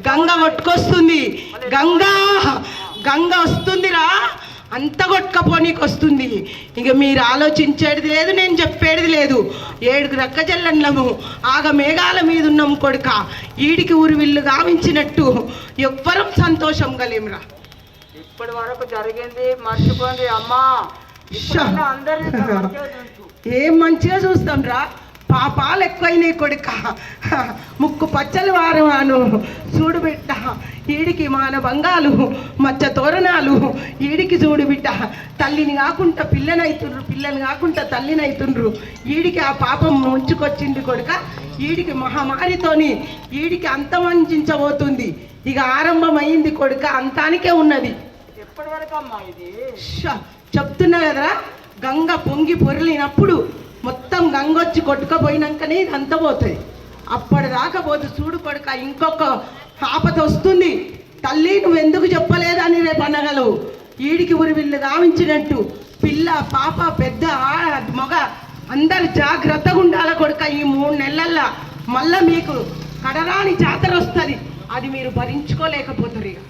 గంగ కొట్టుకొస్తుంది గంగా గంగ వస్తుందిరా. అంత కొట్టుకపోనీకి వస్తుంది ఇక మీరు ఆలోచించేది లేదు నేను చెప్పేది లేదు. ఏడుగు రక్క జల్లన్నము. ఆగ మేఘాల మీద ఉన్నాం కొడుక. ఈడికి ఊరి విల్లు గావించినట్టు ఎవ్వరం సంతోషం గలేంరా ఇప్పటి వరకు జరిగింది మర్చిపోయింది అమ్మా. అందరినీ. ఏం మంచిగా చూస్తాం రా పాపాలు ఎక్కువైనాయి కొడుక. ముక్కు పచ్చలు వారవాను చూడు బిడ్డ ఈడికి మాన బంగాలు మచ్చ తోరణాలు. ఈడికి చూడు బిడ్డ తల్లిని కాకుండా పిల్లనైతుండ్రు పిల్లని కాకుండా తల్లినైతుండ్రు. ఈడికి ఆ పాపం ముంచుకొచ్చింది కొడుక. ఈడికి మహమ్మారితోని ఈడికి అంతమంచించబోతుంది ఇక ఆరంభమైంది కొడుక అంతానికే ఉన్నది. ఎప్పటి వరకు అమ్మా ఇది చెప్తున్నా కదరా గంగ పొంగి పొరలినప్పుడు మొత్తం కొట్టుకపోయినాకనే ఇది అంత పోతుంది. అప్పటి రాకపోతే చూడు కొడుక ఇంకొక ఆపద వస్తుంది. తల్లి నువ్వు ఎందుకు చెప్పలేదని రేపు అనగలవు. ఈడికి ఉరి వీళ్ళు గావించినట్టు పిల్ల పాప పెద్ద ఆడ మగ అందరు జాగ్రత్తగా ఉండాల కొడుక ఈ మూడు నెలల్లో. మళ్ళా మీకు కడరాని జాతర వస్తుంది. అది మీరు భరించుకోలేకపోతారు ఇక